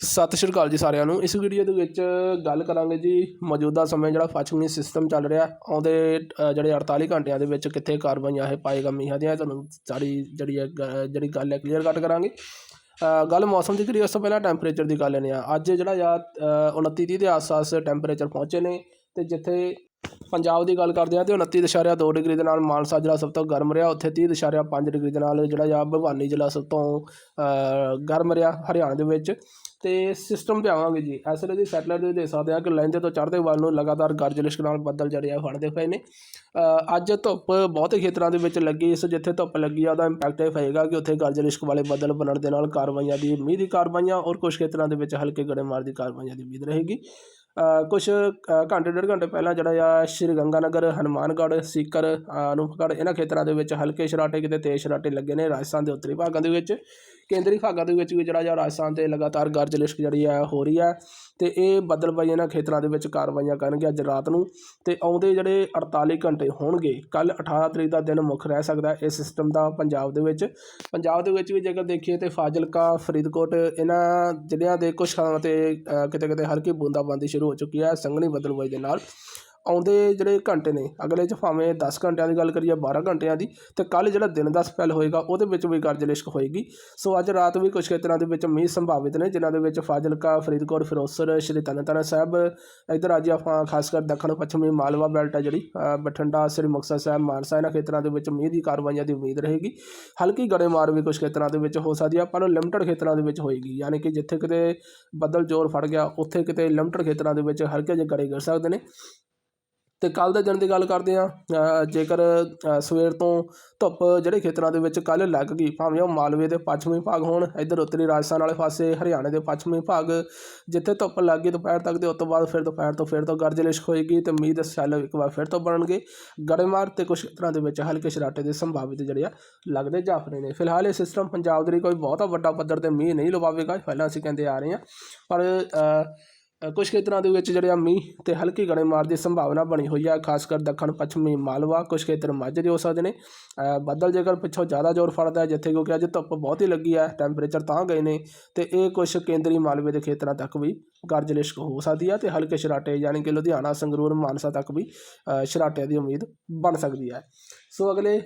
ਸਤਿ ਸ਼੍ਰੀ ਅਕਾਲ ਜੀ ਸਾਰਿਆਂ ਨੂੰ। ਇਸ ਵੀਡੀਓ ਦੇ ਵਿੱਚ ਗੱਲ ਕਰਾਂਗੇ ਜੀ ਮੌਜੂਦਾ ਸਮੇਂ ਜਿਹੜਾ ਪੱਛਮੀ ਸਿਸਟਮ ਚੱਲ ਰਿਹਾ। ਆਉਂਦੇ ਜਿਹੜੇ 48 ਘੰਟਿਆਂ ਦੇ ਵਿੱਚ ਕਿੱਥੇ ਕਾਰਵਾਈਆਂ ਇਹ ਪਾਏਗਾ ਮੀਂਹਾਂ ਦੀਆਂ, ਤੁਹਾਨੂੰ ਸਾਰੀ ਜਿਹੜੀ ਹੈ, ਗ- ਜਿਹੜੀ ਗੱਲ ਹੈ ਕਲੀਅਰ ਕੱਟ ਕਰਾਂਗੇ। ਗੱਲ ਮੌਸਮ ਦੀ ਕਰੀ ਉਸ ਤੋਂ ਪਹਿਲਾਂ ਟੈਂਪਰੇਚਰ ਦੀ ਗੱਲ ਲੈਂਦੇ ਆ ਅੱਜ ਜਿਹੜਾ ਆ 29 30 ਦੇ ਆਸ-ਪਾਸ ਟੈਂਪਰੇਚਰ ਪਹੁੰਚੇ ਨੇ ਤੇ ਜਿੱਥੇ ਪੰਜਾਬ ਦੀ ਗੱਲ ਕਰਦੇ ਆ ਤੇ 29.2 ਡਿਗਰੀ ਦੇ ਨਾਲ ਮਾਨਸਾ ਜ਼ਿਲ੍ਹਾ ਸਭ ਤੋਂ ਗਰਮ ਰਿਹਾ। ਉੱਥੇ 30.5 ਡਿਗਰੀ ਦੇ ਨਾਲ ਜਿਹੜਾ ਆ ਭਵਾਨੀ ਜ਼ਿਲ੍ਹਾ ਸਭ ਤੋਂ ਗਰਮ ਰਿਹਾ ਹਰਿਆਣਾ ਦੇ ਵਿੱਚ। ਤੇ ਸਿਸਟਮ ਤੇ ਆਵਾਂਗੇ ਜੀ। ਇਸ ਵੇਲੇ ਦੀ ਸੈਟਲਾਈਟ ਦੇ ਦੇਖ ਸਕਦੇ ਆ ਕਿ ਲਹਿੰਦੇ ਤੋਂ ਚੜ੍ਹਦੇ ਵੱਲ ਨੂੰ ਲਗਾਤਾਰ ਗਰਜ ਲਿਸ਼ਕ ਨਾਲ ਬੱਦਲ ਜਿਹੜੇ ਆ ਫੜਦੇ ਪਏ ਨੇ। ਅੱਜ ਧੁੱਪ ਬਹੁਤੇ ਖੇਤਰਾਂ ਦੇ ਵਿੱਚ ਲੱਗੀ। ਇਸ ਜਿੱਥੇ ਧੁੱਪ ਲੱਗੀ ਆ, ਉਹਦਾ ਇੰਪੈਕਟ ਇਹ ਪਏਗਾ ਕਿ ਉੱਥੇ ਗਰਜ ਲਿਸ਼ਕ ਵਾਲੇ ਬੱਦਲ ਬਣਨ ਦੇ ਨਾਲ ਕਾਰਵਾਈਆਂ ਦੀ ਮੀਂਹ ਦੀ ਕਾਰਵਾਈਆਂ, ਔਰ ਕੁਝ ਖੇਤਰਾਂ ਦੇ ਵਿੱਚ ਹਲਕੇ ਗੜੇਮਾਰ ਦੀ ਕਾਰਵਾਈਆਂ ਦੀ ਉਮੀਦ ਰਹੇਗੀ। ਅ, ਕੁਛ ਘੰਟੇ ਡੇਢ ਘੰਟੇ ਪਹਿਲਾਂ ਜਿਹੜਾ ਆ ਸ਼੍ਰੀ ਗੰਗਾਨਗਰ ਹਨੂੰਮਾਨਗੜ੍ਹ ਸੀਕਰ ਅਨੂਪਗੜ੍ਹ ਇਹਨਾਂ ਖੇਤਰਾਂ ਦੇ ਵਿੱਚ ਹਲਕੇ ਸ਼ਰਾਟੇ ਕਿਤੇ ਤੇਜ਼ ਸ਼ਰਾਟੇ ਲੱਗੇ ਨੇ ਰਾਜਸਥਾਨ ਦੇ ਉੱਤਰੀ ਭਾਗਾਂ ਦੇ ਵਿੱਚ। ਕੇਂਦਰੀ ਭਾਗਾਂ ਦੇ ਵਿੱਚ ਵੀ ਜਿਹੜਾ ਆ ਰਾਜਸਥਾਨ ਤੇ ਲਗਾਤਾਰ ਗਰਜ ਲਿਸ਼ਕ ਜਿਹੜੀ ਆ ਹੋ ਰਹੀ ਹੈ ਤੇ ਇਹ ਬਦਲਵਾਈ ਇਹਨਾਂ ਖੇਤਰਾਂ ਦੇ ਵਿੱਚ ਕਾਰਵਾਈਆਂ ਕਰਨਗੇ ਅੱਜ ਰਾਤ ਨੂੰ ਤੇ ਆਉਂਦੇ ਜਿਹੜੇ 48 ਘੰਟੇ ਹੋਣਗੇ ਕੱਲ 18 ਤਰੀਕ ਦਾ ਦਿਨ ਮੁੱਖ ਰਹਿ ਸਕਦਾ ਹੈ ਇਸ ਸਿਸਟਮ ਦਾ ਪੰਜਾਬ ਦੇ ਵਿੱਚ। ਪੰਜਾਬ ਦੇ ਵਿੱਚ ਵੀ ਜੇਕਰ ਦੇਖੀਏ ਤੇ ਫਾਜ਼ਿਲਕਾ ਫਰੀਦਕੋਟ ਇਹਨਾਂ ਜ਼ਿਲ੍ਹਿਆਂ ਦੇ ਕੁਝ ਥਾਵਾਂ ਤੇ ਕਿਤੇ ਕਿਤੇ ਹਲਕੀ ਬੂੰਦਾਬਾਂਦੀ ਸ਼ੁਰੂ ਹੋ ਚੁੱਕੀ ਹੈ ਸੰਘਣੀ ਬਦਲਵਾਈ ਦੇ ਨਾਲ। ਆਉਂਦੇ ਜਿਹੜੇ ਘੰਟੇ ਨੇ, ਅਗਲੇ ਚ ਭਾਵੇਂ 10 ਘੰਟਿਆਂ ਦੀ ਗੱਲ ਕਰੀਏ 12 ਘੰਟਿਆਂ ਦੀ, ਤੇ ਕੱਲ ਜਿਹੜਾ ਦਿਨ ਦਾ ਸਪੈਲ ਹੋਏਗਾ, ਉਹਦੇ ਵਿੱਚ ਵੀ ਗਰਜ ਲਿਸ਼ਕ ਹੋਏਗੀ। ਸੋ ਅੱਜ ਰਾਤ ਵੀ ਕੁਝ ਖੇਤਰਾਂ ਦੇ ਵਿੱਚ ਮੀਂਹ ਸੰਭਾਵਿਤ ਨੇ, ਜਿਨ੍ਹਾਂ ਦੇ ਵਿੱਚ ਫਾਜ਼ਿਲਕਾ, ਫਰੀਦਕੋਟ, ਫਿਰੋਜ਼ਪੁਰ, ਸ਼੍ਰੀ ਤਰਨਤਾਰਨ ਸਾਹਿਬ, ਇੱਧਰ ਅੱਜ ਆਪਾਂ ਖਾਸ ਕਰ ਦੱਖਣ ਪੱਛਮੀ ਮਾਲਵਾ ਬੈਲਟ ਹੈ ਜਿਹੜੀ ਬਠਿੰਡਾ, ਸ੍ਰੀ ਮੁਕਤਸਰ ਸਾਹਿਬ, ਮਾਨਸਾ, ਇਹਨਾਂ ਖੇਤਰਾਂ ਦੇ ਵਿੱਚ ਮੀਂਹ ਦੀ ਕਾਰਵਾਈਆਂ ਦੀ ਉਮੀਦ ਰਹੇਗੀ। ਹਲਕੀ ਗੜੇਮਾਰ ਵੀ ਕੁਝ ਖੇਤਰਾਂ ਦੇ ਵਿੱਚ ਹੋ ਸਕਦੀ ਹੈ, ਪਰ ਲਿਮਟਡ ਖੇਤਰਾਂ ਦੇ ਵਿੱਚ ਹੋਏਗੀ। ਯਾਨੀ ਕਿ ਜਿੱਥੇ ਕਿਤੇ ਬੱਦਲ ਜ਼ੋਰ ਫੜ ਗਿਆ, ਉੱਥੇ ਕਿਤੇ ਲਿਮਟਡ ਖੇਤਰਾਂ ਦੇ ਵਿੱਚ ਹਲਕੇ ਜਿਹੇ ਗੜੇ ਗਿਰ ਸਕਦੇ ਨੇ। ਤੇ ਕੱਲ ਦੇ ਦਿਨ ਦੀ ਗੱਲ ਕਰਦੇ ਆ ਜੇਕਰ ਸਵੇਰ ਤੋਂ ਧੁੱਪ ਜਿਹੜੇ ਖੇਤਰਾਂ ਦੇ ਵਿੱਚ ਕੱਲ ਲੱਗ ਗਈ, ਭਾਵੇਂ ਉਹ ਮਾਲਵੇ ਦੇ ਪੱਛਮੀ ਭਾਗ ਹੋਣ, ਇੱਧਰ ਉੱਤਰੀ ਰਾਜਸਥਾਨ ਵਾਲੇ ਪਾਸੇ, ਹਰਿਆਣੇ ਦੇ ਪੱਛਮੀ ਭਾਗ, ਜਿੱਥੇ ਧੁੱਪ ਲੱਗ ਗਈ ਦੁਪਹਿਰ ਤੱਕ ਦੇ, ਉਸ ਤੋਂ ਬਾਅਦ ਫਿਰ ਦੁਪਹਿਰ ਤੋਂ ਫਿਰ ਤੋਂ ਗਰਜ ਲਿਸ਼ਕ ਹੋਏਗੀ ਤੇ ਮੀਂਹ ਦੇ ਸੈੱਲ ਇੱਕ ਵਾਰ ਫਿਰ ਤੋਂ ਬਣਨਗੇ। ਗੜੇਮਾਰ ਤੇ ਕੁਝ ਖੇਤਰਾਂ ਦੇ ਵਿੱਚ ਹਲਕੇ ਸ਼ਰਾਟੇ ਦੇ ਸੰਭਾਵਿਤ ਜਿਹੜੇ ਆ, ਲੱਗਦੇ ਜਾਫਰੇ ਨੇ। ਫਿਲਹਾਲ ਇਹ ਸਿਸਟਮ ਪੰਜਾਬ ਦੇ ਲਈ ਕੋਈ ਬਹੁਤਾ ਵੱਡਾ ਪੱਧਰ ਤੇ ਮੀਂਹ ਨਹੀਂ ਲਵਾਵੇਗਾ, ਪਹਿਲਾਂ ਅਸੀਂ ਕਹਿੰਦੇ ਆ ਰਹੇ ਹਾਂ। ਪਰ ਕੁਝ ਖੇਤਰਾਂ ਦੇ ਵਿੱਚ ਜਿਹੜੇ ਆ ਮੀਂਹ ਤੇ ਹਲਕੀ ਗੜੇਮਾਰ ਦੀ ਸੰਭਾਵਨਾ ਬਣੀ ਹੋਈ ਹੈ ਖਾਸ ਕਰ ਦੱਖਣ ਪੱਛਮੀ ਮਾਲਵਾ ਕੁਝ ਖੇਤਰ ਮਾਝੇ ਦੇ ਹੋ ਸਕਦੇ ਨੇ। ਬੱਦਲ ਜੇਕਰ ਪਿੱਛੋਂ ਜ਼ਿਆਦਾ ਜ਼ੋਰ ਫੜਦਾ ਜਿੱਥੇ ਕਿਉਂਕਿ ਅੱਜ ਧੁੱਪ ਬਹੁਤ ਹੀ ਲੱਗੀ ਹੈ ਟੈਂਪਰੇਚਰ ਤਾਂ ਗਏ ਨੇ ਤੇ ਇਹ ਕੁਝ ਕੇਂਦਰੀ ਮਾਲਵੇ ਦੇ ਖੇਤਰਾਂ ਤੱਕ ਵੀ ਗਰਜ ਲਿਸ਼ਕ ਹੋ ਸਕਦੀ ਹੈ ਤੇ ਹਲਕੇ ਸ਼ਰਾਟੇ ਯਾਨੀ ਕਿ ਲੁਧਿਆਣਾ ਸੰਗਰੂਰ ਮਾਨਸਾ ਤੱਕ ਵੀ ਅ, ਸ਼ਰਾਟਿਆਂ ਦੀ ਉਮੀਦ ਬਣ ਸਕਦੀ ਹੈ ਸੋ ਅਗਲੇ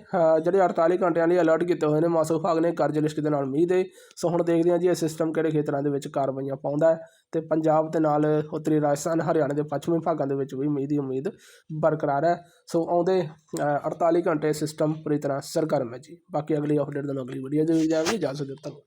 ਜਿਹੜੇ 48 ਘੰਟਿਆਂ ਲਈ ਅਲਰਟ ਕੀਤੇ ਹੋਏ ਨੇ ਮੌਸਮ ਵਿਭਾਗ ਨੇ ਗਰਜ ਲਿਸ਼ਕ ਦੇ ਨਾਲ ਮੀਂਹ ਦੇ ਸੋ ਹੁਣ ਦੇਖਦੇ ਹਾਂ ਜੀ ਇਹ ਸਿਸਟਮ ਕਿਹੜੇ ਖੇਤਰਾਂ ਦੇ ਵਿੱਚ ਕਾਰਵਾਈਆਂ ਪਾਉਂਦਾ ਹੈ ਤੇ ਪੰਜਾਬ ਦੇ ਨਾਲ ਉੱਤਰੀ ਰਾਜਸਥਾਨ ਹਰਿਆਣਾ ਦੇ ਪੱਛਮੀ ਭਾਗਾਂ ਦੇ ਵਿੱਚ ਵੀ ਮੀਂਹ ਦੀ ਉਮੀਦ ਬਰਕਰਾਰ ਹੈ। ਸੋ ਆਉਂਦੇ ਅ, 48 ਘੰਟੇ ਸਿਸਟਮ ਪੂਰੀ ਤਰ੍ਹਾਂ ਸਰਗਰਮ ਹੈ ਜੀ। ਬਾਕੀ ਅਗਲੀ ਅਪਡੇਟ ਤੁਹਾਨੂੰ ਅਗਲੀ ਵੀਡੀਓ ਦੇ ਵਿੱਚ ਜਾਵਾਂਗੇ ਸਕਦੇ ਹੋ ਧੰਨਵਾਦ।